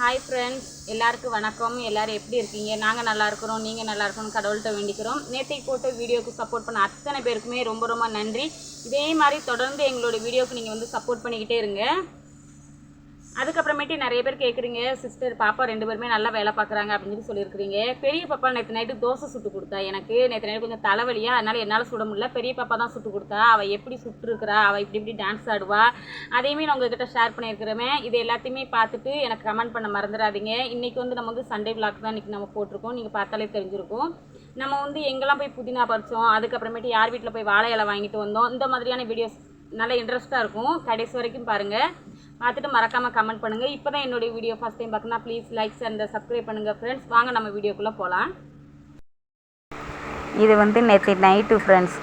Hi friends எல்லாருக்கும் வணக்கம். எல்லோரும் எப்படி இருக்கீங்க? நாங்கள் நல்லா இருக்கிறோம். நீங்கள் நல்லா இருக்கணும் கடவுள்கிட்ட வேண்டிக்கிறோம். நேற்றைக்கு போட்டு வீடியோக்கு சப்போர்ட் பண்ண அத்தனை பேருக்குமே ரொம்ப ரொம்ப நன்றி. இதே மாதிரி தொடர்ந்து எங்களோட வீடியோக்கு நீங்கள் வந்து சப்போர்ட் பண்ணிக்கிட்டே இருங்க. அதுக்கப்புறமேட்டு நிறைய பேர் கேட்குறீங்க சிஸ்டர் பாப்பா ரெண்டு பேருமே நல்லா வேலை பார்க்குறாங்க அப்படின்னு சொல்லி சொல்லியிருக்கிறீங்க. பெரிய பாப்பா நேற்று நைட்டு தோசை சுட்டு கொடுத்தா எனக்கு. நேற்று நைட்டு கொஞ்சம் தலைவலியா அதனால் என்னால் சுட முடியல. பெரிய பாப்பா தான் சுட்டு கொடுத்தா. அவள் எப்படி சுட்டுருக்குறா? அவள் இப்படி இப்படி டான்ஸ் ஆடுவா? அதையுமே நான் உங்ககிட்ட ஷேர் பண்ணியிருக்கிறேன். இது எல்லாத்தையுமே பார்த்துட்டு எனக்கு கமெண்ட் பண்ண மறந்துடாதீங்க. இன்றைக்கி வந்து நம்ம வந்து சண்டே விளாக் தான் இன்றைக்கி நம்ம போட்டிருக்கோம். நீங்கள் பார்த்தாலே தெரிஞ்சிருக்கும். நம்ம வந்து எங்கெல்லாம் போய் புதினா பறித்தோம் அதுக்கப்புறமேட்டு யார் வீட்டில் போய் வாழை இலை வாங்கிட்டு வந்தோம் இந்த மாதிரியான வீடியோஸ் நல்ல இன்ட்ரெஸ்ட்டாக இருக்கும். கடைசி வரைக்கும் பாருங்கள் பார்த்துட்டு மறக்காமல் கமெண்ட் பண்ணுங்கள் இப்போ தான் என்னுடைய வீடியோ ஃபஸ்ட் டைம் பார்க்கணும் ப்ளீஸ் லைக்ஸ் அண்ட் சப்ஸ்கிரைப் பண்ணுங்கள் ஃப்ரெண்ட்ஸ் வாங்க நம்ம வீடியோக்குள்ளே போகலாம் இது வந்து நேற்று நைட்டு ஃப்ரெண்ட்ஸ்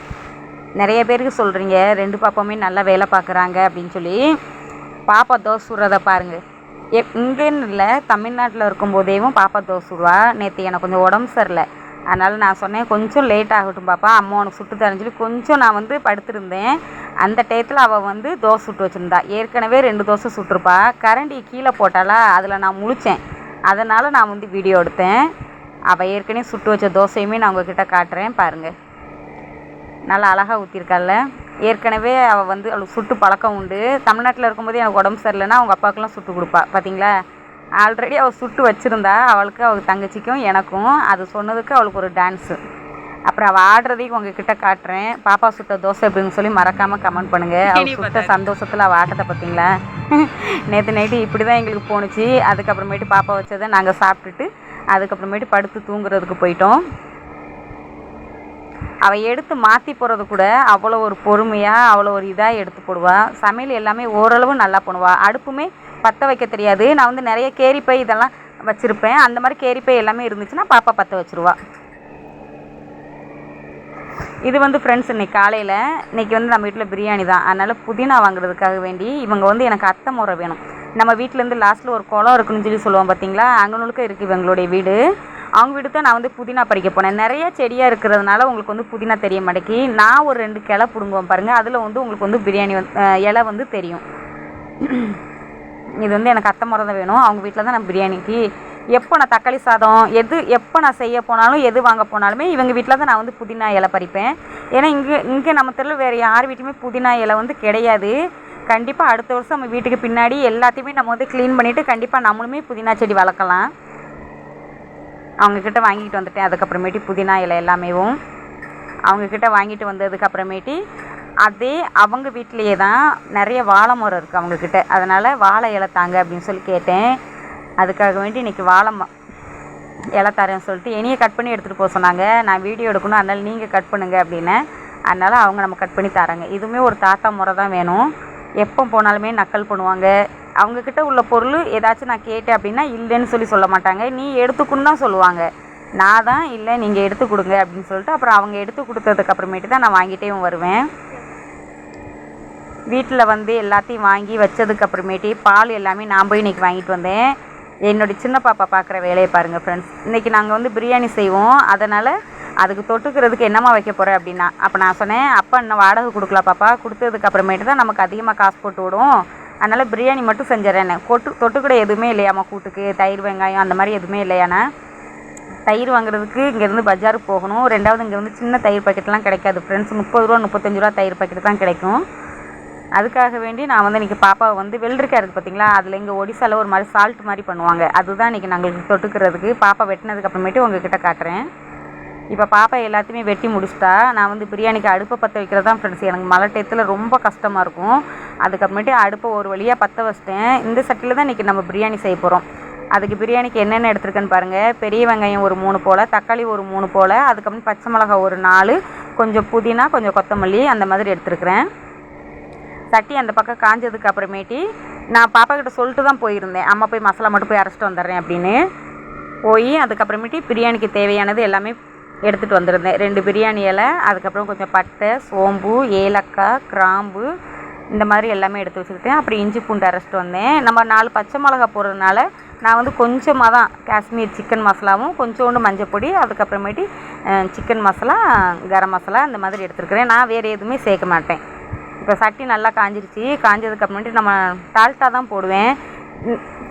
நிறைய பேருக்கு சொல்கிறீங்க ரெண்டு பாப்பாவுமே நல்லா வேலை பார்க்குறாங்க அப்படின்னு சொல்லி. பாப்பா தோசை சுடுறதை பாருங்கள் எ இங்கேன்னு இல்லை தமிழ்நாட்டில் இருக்கும்போதேவும் பாப்பா தோசை சுடுவா. நேற்று எனக்கு கொஞ்சம் உடம்பு சரியில்லை. அதனால் நான் சொன்னேன் கொஞ்சம் லேட் ஆகட்டும் பாப்பா. அம்மா உனக்கு சுட்டு தரேன்னு சொல்லி கொஞ்சம் நான் வந்து படுத்திருந்தேன். அந்த டயத்தில் அவள் வந்து தோசை சுட்டு வச்சுருந்தா. ஏற்கனவே ரெண்டு தோசை சுட்டிருப்பா. கரண்டி கீழே போட்டாலா அதில் நான் முழிச்சேன். அதனால் நான் வந்து வீடியோ எடுத்தேன். அவள் ஏற்கனவே சுட்டு வச்ச தோசையுமே நான் உங்ககிட்ட காட்டுறேன். பாருங்கள் நல்லா அழகாக ஊற்றிருக்கால ஏற்கனவே அவள் வந்து அவளுக்கு சுட்டு பழக்கம் உண்டு. தமிழ்நாட்டில் இருக்கும்போது எனக்கு உடம்பு சரியில்லைன்னா அவங்க அப்பாவுக்குலாம் சுட்டு கொடுப்பா. பார்த்தீங்களா ஆல்ரெடி அவள் சுட்டு வச்சுருந்தா அவளுக்கு அவள் தங்கச்சிக்கும் எனக்கும் அது சொன்னதுக்கு அவளுக்கு ஒரு டான்ஸு அப்புறம் அவள் ஆடுறதையும் உங்ககிட்ட காட்டுறேன். பாப்பா சுட்ட தோசை அப்படின்னு சொல்லி மறக்காமல் கமெண்ட் பண்ணுங்கள் அவள் சுட்ட சந்தோஷத்தில் அவள் ஆட்டத்தை பார்த்தீங்களா நேற்று நைட்டு இப்படி தான் எங்களுக்கு போணுச்சு. அதுக்கப்புறமேட்டு பாப்பா வச்சதை நாங்கள் சாப்பிட்டுட்டு அதுக்கப்புறமேட்டு படுத்து தூங்குறதுக்கு போயிட்டோம். அவள் எடுத்து மாற்றி போடுறது கூட அவ்வளோ ஒரு பொறுமையாக அவ்வளோ ஒரு இதாக எடுத்து போடுவா. சமையல் எல்லாமே ஓரளவு நல்லா பண்ணுவா. அடுப்புமே பற்ற வைக்க தெரியாது. நான் வந்து நிறைய கேரிப்பை இதெல்லாம் வச்சுருப்பேன். அந்த மாதிரி கேரிப்பை எல்லாமே இருந்துச்சுன்னா பாப்பா பற்ற வச்சுருவா. இது வந்து ஃப்ரெண்ட்ஸ் இன்றைக்கி காலையில் இன்றைக்கி வந்து நம்ம வீட்டில் பிரியாணி தான். அதனால் புதினா வாங்குறதுக்காக வேண்டி இவங்க வந்து எனக்கு அத்தை முறை வேணும். நம்ம வீட்டிலேருந்து லாஸ்ட்டில் ஒரு குளம் இருக்குன்னு சொல்லி சொல்லுவோம் பார்த்தீங்களா அங்கனுக்க இருக்குது இவங்களுடைய வீடு. அவங்க வீடு தான் நான் வந்து புதினா பறிக்க போனேன். நிறைய செடியாக இருக்கிறதுனால உங்களுக்கு வந்து புதினா தெரிய மாட்டேங்கி நான் ஒரு ரெண்டு கிளை பிடுங்குவோம் பாருங்கள் அதில் வந்து உங்களுக்கு வந்து பிரியாணி வந்து இலை வந்து தெரியும். இது வந்து எனக்கு அத்தை முறை தான் வேணும். அவங்க வீட்டில் தான் நான் பிரியாணிக்கு எப்போ நான் தக்காளி சாதம் எது எப்போ நான் செய்ய போனாலும் எது வாங்க போனாலுமே இவங்க வீட்டில் தான் நான் வந்து புதினா இலை பறிப்பேன். ஏன்னா இங்கே இங்கே நம்ம தெருவில் வேறு யார் வீட்லையுமே புதினா இலை வந்து கிடையாது. கண்டிப்பாக அடுத்த வருஷம் நம்ம வீட்டுக்கு பின்னாடி எல்லாத்தையுமே நம்ம வந்து க்ளீன் பண்ணிவிட்டு கண்டிப்பாக நம்மளுமே புதினா செடி வளர்க்கலாம். அவங்கக்கிட்ட வாங்கிட்டு வந்துட்டேன். அதுக்கப்புறமேட்டி புதினா இலை எல்லாமேவும். அவங்கக்கிட்ட வாங்கிட்டு வந்ததுக்கப்புறமேட்டி அதே அவங்க வீட்டிலேயே தான் நிறைய வாழை மரம் இருக்குது அவங்கக்கிட்ட அதனால் வாழை இலை தாங்க அப்படின்னு சொல்லி கேட்டேன். அதுக்காக வேண்டி இன்றைக்கி வாழை ம இலை தரேன்னு சொல்லிட்டு என்னையை கட் பண்ணி எடுத்துகிட்டு போக சொன்னாங்க. நான் வீடியோ எடுக்கணும் அதனால் நீங்கள் கட் பண்ணுங்கள் அப்படின்னு. அதனால் அவங்க நம்ம கட் பண்ணி தராங்க. இதுவுமே ஒரு தாத்தா முறை தான் வேணும். எப்போ போனாலுமே நக்கல் பண்ணுவாங்க. அவங்கக்கிட்ட உள்ள பொருள் ஏதாச்சும் நான் கேட்டேன் அப்படின்னா இல்லைன்னு சொல்லி சொல்ல மாட்டாங்க. நீ எடுத்துக்குன்னு தான் சொல்லுவாங்க. நான் தான் இல்லை நீங்கள் எடுத்து கொடுங்க அப்படின்னு சொல்லிட்டு அப்புறம் அவங்க எடுத்து கொடுத்ததுக்கு அப்புறமேட்டு தான் நான் வாங்கிட்டே வருவேன். வீட்டில் வந்து எல்லாத்தையும் வாங்கி வச்சதுக்கு அப்புறமேட்டு பால் எல்லாமே நான் போய் இன்றைக்கி வாங்கிட்டு வந்தேன். என்னுடைய சின்ன பாப்பா பார்க்குற வேலையை பாருங்கள் ஃப்ரெண்ட்ஸ் இன்றைக்கி நாங்கள் வந்து பிரியாணி செய்வோம். அதனால் அதுக்கு தொட்டுக்கிறதுக்கு என்னம்மா வைக்க போகிறேன் அப்படின்னா அப்போ நான் சொன்னேன் அப்பா இன்னும் வாடகை கொடுக்கல பாப்பா. கொடுத்ததுக்கு அப்புறமேட்டு தான் நமக்கு அதிகமாக காசு போட்டு விடும் அதனால் பிரியாணி மட்டும் செஞ்சிடறேன் கொட்டு தொட்டுக்கூட எதுவுமே இல்லையாம்மா கூட்டுக்கு? தயிர் வெங்காயம் அந்த மாதிரி எதுவுமே இல்லையாண்ணா தயிர் வாங்குறதுக்கு இங்கேருந்து பஜாருக்கு போகணும். ரெண்டாவது இங்கே வந்து சின்ன தயிர் பாக்கெட்லாம் கிடைக்காது ஃப்ரெண்ட்ஸ் முப்பது ரூபா முப்பத்தஞ்சு ரூபா தயிர் பாக்கெட் தான் கிடைக்கும். அதுக்காக வேண்டி நான் வந்து இன்றைக்கி பாப்பாவை வந்து வெள்ளரிக்காய் இருக்குது பார்த்தீங்களா அதில் இங்கே ஒடிசால ஒரு மாதிரி சால்ட் மாதிரி பண்ணுவாங்க. அதுதான் இன்றைக்கி நாங்கள் தொட்டுக்கிறதுக்கு. பாப்பா வெட்டினதுக்கு அப்புறமேட்டு உங்ககிட்ட காட்டுறேன். இப்போ பாப்பா எல்லாத்தையுமே வெட்டி முடிச்சிட்டா. நான் வந்து பிரியாணிக்கு அடுப்பை பற்ற வைக்கிறது தான் ஃப்ரெண்ட்ஸ் எனக்கு மழை டயத்தில் ரொம்ப கஷ்டமாக இருக்கும். அதுக்கப்புறமேட்டு அடுப்பை ஒரு வழியாக பற்ற வச்சிட்டேன். இந்த சட்டியில் தான் இன்றைக்கி நம்ம பிரியாணி செய்ய போகிறோம் அதுக்கு பிரியாணிக்கு என்னென்ன எடுத்துருக்கேன்னு பாருங்கள் பெரிய வெங்காயம் ஒரு மூணு போல் தக்காளி ஒரு மூணு போல் அதுக்கப்புறம் பச்சை மிளகாய் ஒரு நாலு கொஞ்சம் புதினா கொஞ்சம் கொத்தமல்லி அந்த மாதிரி எடுத்துருக்கிறேன். சட்டி அந்த பக்கம் காஞ்சதுக்கு அப்புறமேட்டி நான் பாப்பா கிட்ட சொல்லிட்டு தான் போயிருந்தேன். அம்மா போய் மசாலா மட்டும் போய் அரைச்சிட்டு வந்துடுறேன் அப்படின்னு. போய் அதுக்கப்புறமேட்டி பிரியாணிக்கு தேவையானது எல்லாமே எடுத்துகிட்டு வந்திருந்தேன். ரெண்டு பிரியாணி இலை அதுக்கப்புறம் கொஞ்சம் பட்டை சோம்பு ஏலக்காய் கிராம்பு இந்த மாதிரி எல்லாமே எடுத்து வச்சுக்கிட்டேன். அப்புறம் இஞ்சி பூண்டு அரைச்சிட்டு வந்தேன். நம்ம நாலு பச்சை மிளகா போடுறதுனால நான் வந்து கொஞ்சமாக தான் காஷ்மீர் சிக்கன் மசாலாவும் கொஞ்சோண்டு மஞ்சள் பொடி அதுக்கப்புறமேட்டி சிக்கன் மசாலா கரம் மசாலா இந்த மாதிரி எடுத்துருக்கிறேன். நான் வேறு எதுவுமே சேர்க்க மாட்டேன். இப்போ சட்டி நல்லா காஞ்சிருச்சு. காஞ்சதுக்கு அப்புறமேட்டு நம்ம டால்ட்டா தான் போடுவேன்.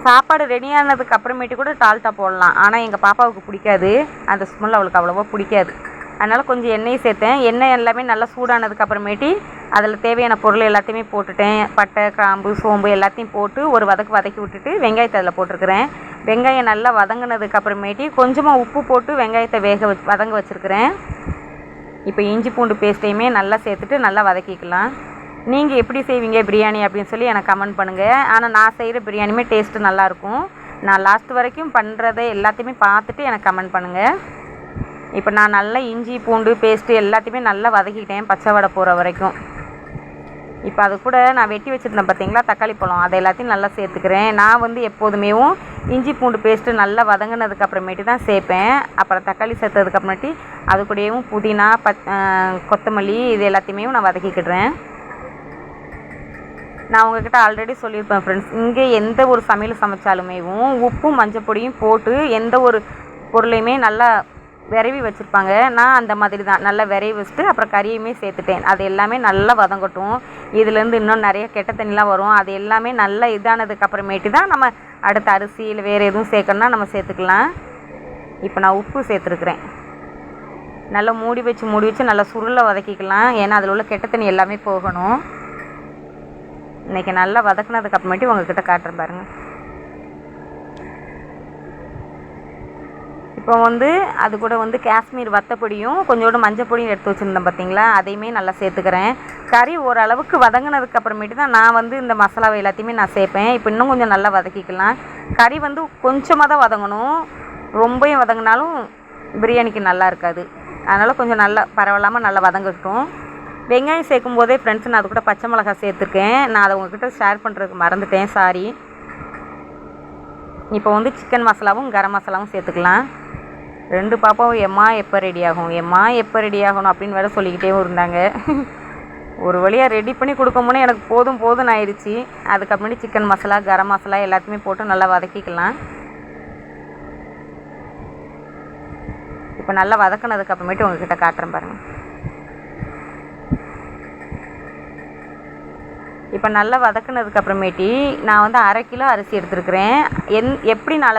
சாப்பாடு ரெடியானதுக்கு அப்புறமேட்டு கூட டால்ட்டா போடலாம். ஆனால் எங்கள் பாப்பாவுக்கு பிடிக்காது. அந்த ஸ்மெல் அவளுக்கு அவ்வளோவா பிடிக்காது. அதனால் கொஞ்சம் எண்ணெய் சேர்த்தேன். எண்ணெய் எல்லாமே நல்லா சூடானதுக்கு அப்புறமேட்டி அதில் தேவையான பொருள் எல்லாத்தையுமே போட்டுட்டேன். பட்டை கிராம்பு சோம்பு எல்லாத்தையும் போட்டு ஒரு வதக்கு வதக்கி விட்டுட்டு வெங்காயத்தை அதில் போட்டிருக்கிறேன். வெங்காயம் நல்லா வதங்கினதுக்கு அப்புறமேட்டி கொஞ்சமாக உப்பு போட்டு வெங்காயத்தை வேக வச்சு வதங்க வச்சுருக்கிறேன். இப்போ இஞ்சி பூண்டு பேஸ்ட்டையுமே நல்லா சேர்த்துட்டு நல்லா வதக்கிக்கலாம். நீங்கள் எப்படி செய்வீங்க பிரியாணி அப்படின்னு சொல்லி எனக்கு கமெண்ட் பண்ணுங்கள் ஆனால் நான் செய்கிற பிரியாணியுமே டேஸ்ட்டு நல்லாயிருக்கும். நான் லாஸ்ட் வரைக்கும் பண்ணுறதை எல்லாத்தையுமே பார்த்துட்டு எனக்கு கமெண்ட் பண்ணுங்கள் இப்போ நான் நல்லா இஞ்சி பூண்டு பேஸ்ட்டு எல்லாத்தையுமே நல்லா வதக்கிட்டேன் பச்சை வடை போகிற வரைக்கும். இப்போ அது கூட நான் வெட்டி வச்சுருந்தேன் பார்த்தீங்களா? தக்காளி பழம். அதை எல்லாத்தையும் நல்லா சேர்த்துக்கிறேன். நான் வந்து எப்போதுமேவும் இஞ்சி பூண்டு பேஸ்ட்டு நல்லா வதங்கினதுக்கப்புறமேட்டு தான் சேர்ப்பேன். அப்புறம் தக்காளி சேர்த்ததுக்கப்புறமேட்டி அது கூடயும் புதினா பத் கொத்தமல்லி இது எல்லாத்தையுமே நான் வதக்கிக்கிடுறேன். நான் உங்ககிட்ட ஆல்ரெடி சொல்லியிருப்பேன் ஃப்ரெண்ட்ஸ் இங்கே எந்த ஒரு சமையல் சமைச்சாலுமேவும் உப்பும் மஞ்சள் பொடியும் போட்டு எந்த ஒரு பொருளையுமே நல்லா விரைவி வச்சுருப்பாங்க. நான் அந்த மாதிரி தான் நல்லா விரைவி வச்சுட்டு அப்புறம் கறியுமே சேர்த்துட்டேன். அது எல்லாமே நல்லா வதங்கட்டும். இதுலேருந்து இன்னும் நிறைய கெட்ட தண்ணிலாம் வரும். அது எல்லாமே நல்லா இதானதுக்கு அப்புறமேட்டு தான் நம்ம அடுத்த அரிசி இல்லை வேறு எதுவும் சேர்க்கணுன்னா நம்ம சேர்த்துக்கலாம். இப்போ நான் உப்பு சேர்த்துருக்குறேன். நல்லா மூடி வச்சு மூடி வச்சு நல்லா சுருளை வதக்கிக்கலாம். ஏன்னா அதில் உள்ள கெட்ட தண்ணி எல்லாமே போகணும். இன்றைக்கி நல்லா வதக்குனதுக்கு அப்புறமேட்டி உங்ககிட்ட காட்டுறேன் பாருங்கள் இப்போ வந்து அது கூட வந்து காஷ்மீர் வத்தப்பொடியும் கொஞ்சோண்டு மஞ்சள் பொடியும் எடுத்து வச்சுருந்தேன் பார்த்தீங்களா அதையுமே நல்லா சேர்த்துக்கிறேன். கறி ஓரளவுக்கு வதங்கினதுக்கு அப்புறமேட்டு தான் நான் வந்து இந்த மசாலாவை எல்லாத்தையுமே நான் சேர்ப்பேன். இப்போ இன்னும் கொஞ்சம் நல்லா வதக்கிக்கலாம். கறி வந்து கொஞ்சமாக தான் வதங்கணும். ரொம்பையும் வதங்கினாலும் பிரியாணிக்கு நல்லா இருக்காது. அதனால் கொஞ்சம் நல்லா பரவாயில்லாமல் நல்லா வதங்கட்டும். வெங்காயம் சேர்க்கும் போதே ஃப்ரெண்ட்ஸ் நான் அது கூட பச்சை மிளகாய் சேர்த்துருக்கேன். நான் அதை உங்ககிட்ட ஷேர் பண்ணுறதுக்கு மறந்துட்டேன் சாரி இப்போ வந்து சிக்கன் மசாலாவும் கரம் மசாலாவும் சேர்த்துக்கலாம். ரெண்டு பாப்பாவும் எம்மா எப்போ ரெடி ஆகும்? எம்மா எப்போ ரெடி ஆகணும் அப்படின்னு வேறு சொல்லிக்கிட்டே இருந்தாங்க. ஒரு வழியாக ரெடி பண்ணி கொடுக்கும்போது எனக்கு போதும் போதும் ஆயிடுச்சு. அதுக்கப்புறமேட்டு சிக்கன் மசாலா கரம் மசாலா எல்லாத்தையுமே போட்டு நல்லா வதக்கிக்கலாம். இப்போ நல்லா வதக்கினதுக்கு அப்புறமேட்டு உங்ககிட்ட காட்டுறேன் பாருங்கள் இப்போ நல்லா வதக்குனதுக்கு அப்புறமேட்டி நான் வந்து அரை கிலோ அரிசி எடுத்துருக்கிறேன். என் எப்படி நான்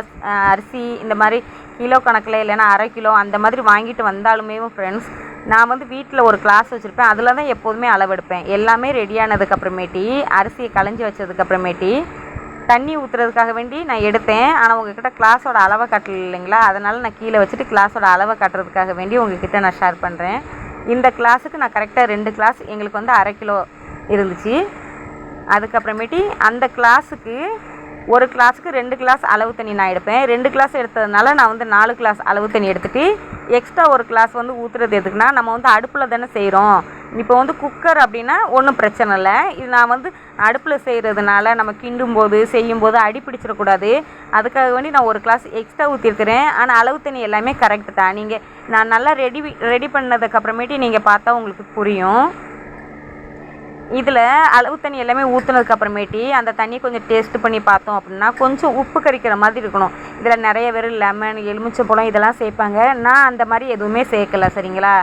அரிசி இந்த மாதிரி கிலோ கணக்கில் இல்லைன்னா அரை கிலோ அந்த மாதிரி வாங்கிட்டு வந்தாலுமே ஃப்ரெண்ட்ஸ் நான் வந்து வீட்டில் ஒரு கிளாஸ் வச்சுருப்பேன். அதில் தான் எப்போதுமே அளவெடுப்பேன் எல்லாமே ரெடியானதுக்கு அப்புறமேட்டி அரிசியை களைஞ்சி வச்சதுக்கு அப்புறமேட்டி தண்ணி ஊற்றுறதுக்காக வேண்டி நான் எடுத்தேன். ஆனால் உங்ககிட்ட கிளாஸோட அளவை கட்டல இல்லைங்களா? அதனால் நான் கீழே வச்சுட்டு கிளாஸோட அளவை கட்டுறதுக்காக வேண்டி உங்ககிட்ட நான் ஷேர் பண்ணுறேன் இந்த கிளாஸுக்கு நான் கரெக்டாக ரெண்டு கிளாஸ் எங்களுக்கு வந்து அரை கிலோ இருந்துச்சு. அதுக்கப்புறமேட்டி அந்த கிளாஸுக்கு ஒரு கிளாஸுக்கு ரெண்டு கிளாஸ் அளவு தண்ணி நான் எடுப்பேன். ரெண்டு கிளாஸ் எடுத்ததுனால நான் வந்து நாலு கிளாஸ் அளவு தண்ணி எடுத்துகிட்டு எக்ஸ்ட்ரா ஒரு கிளாஸ் வந்து ஊற்றுறது எதுக்குன்னா நம்ம வந்து அடுப்பில் தானே செய்கிறோம் இப்போ வந்து குக்கர் அப்படின்னா ஒன்றும் பிரச்சனை இல்லை. இது நான் வந்து அடுப்பில் செய்கிறதுனால நம்ம கிண்டும் போது செய்யும் போது அடி பிடிச்சிடக்கூடாது. அதுக்காக வேண்டி நான் ஒரு கிளாஸ் எக்ஸ்ட்ரா ஊற்றிருக்கிறேன் ஆனால் அளவு தண்ணி எல்லாமே கரெக்டு தான். நீங்கள் நான் நல்லா ரெடி ரெடி பண்ணதுக்கப்புறமேட்டி நீங்கள் பார்த்தா உங்களுக்கு புரியும். இதில் அளவு தண்ணி எல்லாமே ஊற்றுனதுக்கு அப்புறமேட்டி அந்த தண்ணியை கொஞ்சம் டேஸ்ட் பண்ணி பார்த்தோம் அப்படின்னா கொஞ்சம் உப்பு கறிக்கிற மாதிரி இருக்கணும். இதில் நிறைய பேர் லெமன் எலுமிச்சைப்பழம் இதெல்லாம் சேர்ப்பாங்க. நான் அந்த மாதிரி எதுவுமே சேர்க்கல சரிங்களா?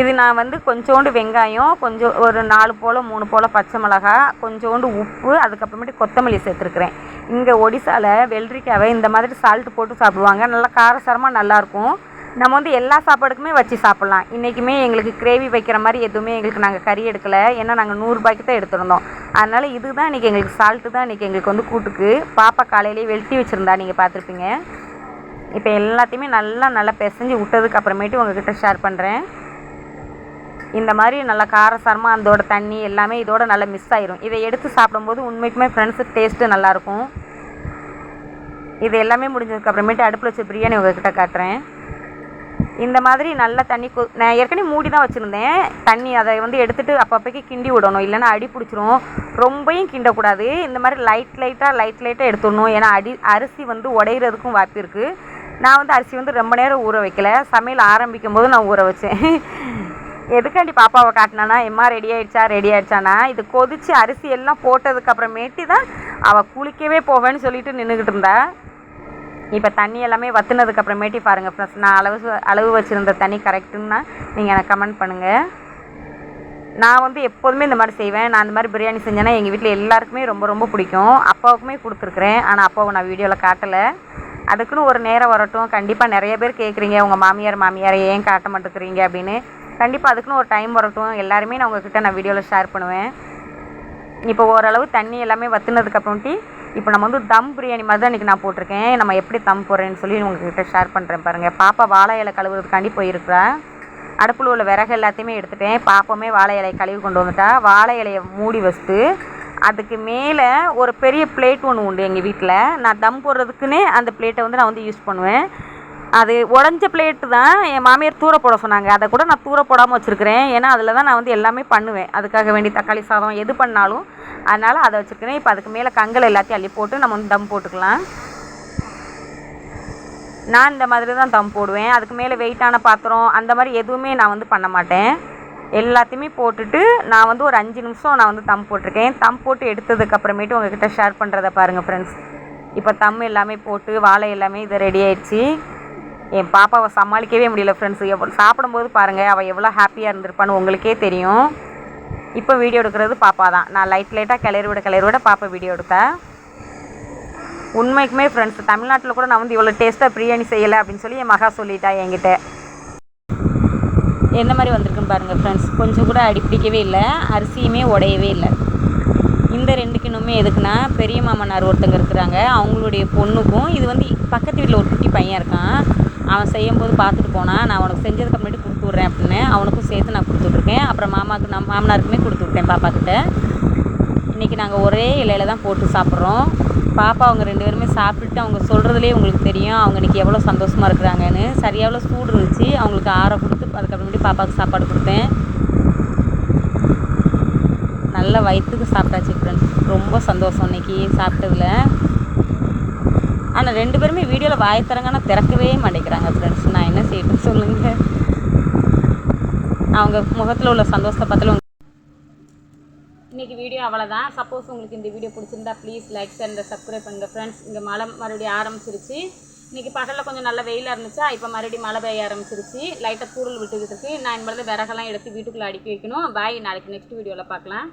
இது நான் வந்து கொஞ்சோண்டு வெங்காயம் கொஞ்சம் ஒரு நாலு போல் மூணு போல் பச்சை மிளகா கொஞ்சோண்டு உப்பு அதுக்கப்புறமேட்டு கொத்தமல்லி சேர்த்துருக்குறேன். இங்கே ஒடிசாவில் வெள்ளரிக்காவை இந்த மாதிரி சால்ட் போட்டு சாப்பிடுவாங்க. நல்லா காரசாரமாக நல்லாயிருக்கும் நம்ம வந்து எல்லா சாப்பாடுக்குமே வச்சு சாப்பிட்லாம். இன்றைக்குமே எங்களுக்கு கிரேவி வைக்கிற மாதிரி எதுவுமே எங்களுக்கு நாங்கள் கறி எடுக்கலை. ஏன்னா நாங்கள் நூறுரூபாய்க்கு தான் எடுத்திருந்தோம். அதனால் இதுதான் இன்றைக்கி எங்களுக்கு சால்ட்டு தான் இன்றைக்கி எங்களுக்கு வந்து கூட்டுக்கு. பாப்பா காலையிலேயே வெளுத்தி வச்சுருந்தா நீங்கள் பார்த்துருப்பீங்க. இப்போ எல்லாத்தையுமே நல்லா நல்லா பிசைஞ்சு விட்டதுக்கு அப்புறமேட்டு உங்ககிட்ட ஷேர் பண்ணுறேன் இந்த மாதிரி நல்லா காரசாரமாக அதோட தண்ணி எல்லாமே இதோட நல்லா மிஸ் ஆயிரும். இதை எடுத்து சாப்பிடும்போது உண்மைக்குமே ஃப்ரெண்ட்ஸு டேஸ்ட்டு நல்லாயிருக்கும். இது எல்லாமே முடிஞ்சதுக்கு அப்புறமேட்டு அடுப்பில் வச்ச பிரியாணி உங்ககிட்ட காட்டுறேன். இந்த மாதிரி நல்லா தண்ணி கொ நான் ஏற்கனவே மூடி தான் வச்சுருந்தேன். தண்ணி அதை வந்து எடுத்துகிட்டு அப்பப்போக்கி கிண்டி விடணும். இல்லைன்னா அடி பிடிச்சிரும். ரொம்பையும் கிண்டக்கூடாது. இந்த மாதிரி லைட் லைட்டாக லைட் லைட்டாக எடுத்துடணும். ஏன்னா அடி அரிசி வந்து உடையிறதுக்கும் வாய்ப்பு இருக்குது நான் வந்து அரிசி வந்து ரொம்ப நேரம் ஊற வைக்கல. சமையல் ஆரம்பிக்கும் போது நான் ஊற வச்சேன். எதுக்காண்டி பாப்பாவை காட்டினானா? எம்மா ரெடி ஆயிடுச்சா? ரெடி ஆயிடுச்சானா? இது கொதிச்சு அரிசி எல்லாம் போட்டதுக்கப்புறமேட்டி தான் அவள் குளிக்கவே போவேன்னு சொல்லிட்டு நின்றுக்கிட்டு இருந்தா. இப்போ தண்ணி எல்லாமே வற்றுனதுக்கு அப்புறமேட்டி பாருங்கள் ஃப்ரெண்ட்ஸ் நான் அளவு அளவு வச்சுருந்த தண்ணி கரெக்டுன்னா நீங்கள் எனக்கு கமெண்ட் பண்ணுங்கள் நான் வந்து எப்போதுமே இந்த மாதிரி செய்வேன். நான் இந்த மாதிரி பிரியாணி செஞ்சேன்னா எங்கள் வீட்டில் எல்லாருக்குமே ரொம்ப ரொம்ப பிடிக்கும். அப்பாவுக்குமே கொடுத்துருக்குறேன். ஆனால் அப்பாவை நான் வீடியோவில் காட்டலை. அதுக்குன்னு ஒரு நேரம் வரட்டும். கண்டிப்பாக நிறைய பேர் கேட்குறீங்க உங்கள் மாமியார் மாமியாரை ஏன் காட்ட மாட்டேங்கிறீங்க அப்படின்னு. கண்டிப்பாக அதுக்குன்னு ஒரு டைம் வரட்டும். எல்லாருமே நான் உங்ககிட்ட நான் வீடியோவில் ஷேர் பண்ணுவேன். இப்போ ஓரளவு தண்ணி எல்லாமே வற்றுனதுக்கப்புறம்ட்டி இப்போ நம்ம வந்து தம் பிரியாணி மாதிரி தான் இன்றைக்கி நான் போட்டிருக்கேன். நம்ம எப்படி தம் போடுறேன்னு சொல்லி உங்ககிட்ட ஷேர் பண்ணுறேன் பாருங்கள் பாப்பா வாழை இலை கழுவுறதுக்காண்டி போயிருக்கிறா அடுப்பில் உள்ள விறகு எல்லாத்தையுமே எடுத்துட்டேன். பாப்பமே வாழை இலையை கழுவி கொண்டு வந்துட்டா. வாழை இலையை மூடி வச்சுட்டு அதுக்கு மேலே ஒரு பெரிய பிளேட் ஒன்று உண்டு எங்கள் வீட்டில் நான் தம் போடுறதுக்குன்னே அந்த பிளேட்டை வந்து நான் வந்து யூஸ் பண்ணுவேன். அது உடஞ்ச பிளேட்டு தான் என் மாமியார் தூர போட சொன்னாங்க. அதை கூட நான் தூர போடாமல் வச்சுருக்கிறேன். ஏன்னா அதில் தான் நான் வந்து எல்லாமே பண்ணுவேன். அதுக்காக வேண்டி தக்காளி சாதம் எது பண்ணாலும். அதனால் அதை வச்சுருக்கிறேன். இப்போ அதுக்கு மேலே கங்கல் எல்லாத்தையும் அள்ளி போட்டு நம்ம வந்து தம் போட்டுக்கலாம். நான் இந்த மாதிரி தான் தம் போடுவேன். அதுக்கு மேலே வெயிட்டான பாத்திரம் அந்த மாதிரி எதுவுமே நான் வந்து பண்ண மாட்டேன். எல்லாத்தையுமே போட்டுட்டு நான் வந்து ஒரு அஞ்சு நிமிஷம் நான் வந்து தம் போட்டிருக்கேன். தம் போட்டு எடுத்ததுக்கு அப்புறமேட்டு உங்ககிட்ட ஷேர் பண்ணுறத பாருங்கள் ஃப்ரெண்ட்ஸ் இப்போ தம் எல்லாமே போட்டு வாழை எல்லாமே இது ரெடி ஆயிடுச்சு. என் பாப்பாவை சமாளிக்கவே முடியல ஃப்ரெண்ட்ஸ் எவ்வளோ சாப்பிடும்போது பாருங்கள் அவள் எவ்வளோ ஹாப்பியாக இருந்திருப்பான்னு உங்களுக்கே தெரியும். இப்போ வீடியோ எடுக்கிறது பாப்பா தான். நான் லைட் லைட்டாக கிளறி விட கிளறி விட பாப்பா வீடியோ எடுத்தேன். உண்மைக்குமே ஃப்ரெண்ட்ஸ் தமிழ்நாட்டில் கூட நான் வந்து இவ்வளோ டேஸ்ட்டாக பிரியாணி செய்யலை அப்படின்னு சொல்லி என் மகா சொல்லிட்டா என்கிட்ட. என்ன மாதிரி வந்திருக்குன்னு பாருங்கள் ஃப்ரெண்ட்ஸ் கொஞ்சம் கூட அடிப்பிடிக்கவே இல்லை அரிசியுமே உடையவே இல்லை. இந்த ரெண்டு இன்னுமே எதுக்குன்னா பெரிய மாமனார் ஒருத்தங்க இருக்கிறாங்க. அவங்களுடைய பொண்ணுக்கும் இது வந்து பக்கத்து வீட்டில் ஒரு குட்டி பையன் இருக்கான். அவன் செய்யும்போது பார்த்துட்டு போனான் நான் உனக்கு செஞ்சதுக்கு அப்புறமேட்டு கொடுத்து விட்றேன் அப்படின்னு அவனுக்கும் சேர்த்து நான் கொடுத்துட்ருக்கேன் அப்புறம் மாமாவுக்கு நான் மாமனாருக்குமே கொடுத்து விட்டேன் பாப்பா கிட்ட இன்றைக்கி நாங்கள் ஒரே இலையில தான் போட்டு சாப்பிட்றோம். பாப்பா அவங்க ரெண்டு பேருமே சாப்பிட்டுட்டு அவங்க சொல்கிறதுலே உங்களுக்கு தெரியும் அவங்க இன்றைக்கி எவ்வளோ சந்தோஷமாக இருக்கிறாங்கன்னு. சரியாக எவ்வளோ சூடு இருந்துச்சு. அவங்களுக்கு ஆற கொடுத்து அதுக்கப்புறமேட்டு பாப்பாவுக்கு சாப்பாடு கொடுத்தேன். நல்ல வயிற்றுக்கு சாப்பிட்டாச்சு ஃப்ரெண்ட்ஸ் ரொம்ப சந்தோஷம் இன்னைக்கு சாப்பிட்டதுல. ஆனால் ரெண்டு பேருமே வீடியோவில் வாய் தரங்கன்னா திறக்கவே மாட்டேங்கிறாங்க ஃப்ரெண்ட்ஸ் நான் என்ன செய்யணும் சொல்லுங்கள் அவங்க முகத்தில் உள்ள சந்தோஷத்தை பார்த்தாலும் இன்றைக்கி வீடியோ அவ்வளோதான் சப்போஸ் உங்களுக்கு இந்த வீடியோ பிடிச்சிருந்தா ப்ளீஸ் லைக் அண்ட் சப்ஸ்கிரைப் பண்ணுங்கள் ஃப்ரெண்ட்ஸ் இங்கே மழை மறுபடியும் ஆரம்பிச்சிருச்சு. இன்றைக்கி பகலில் கொஞ்சம் நல்ல வெயிலாக இருந்துச்சா இப்போ மறுபடியும் மழை பெய்ய ஆரம்பிச்சிருச்சு. லைட்டாக தூரல் விட்டுக்கிட்டு இருக்கு. நான் இனிமேல் விறகெல்லாம் எடுத்து வீட்டுக்குள்ளே அடுக்கி வைக்கணும். பாய் நாளைக்கு நெக்ஸ்ட் வீடியோவில் பார்க்கலாம்.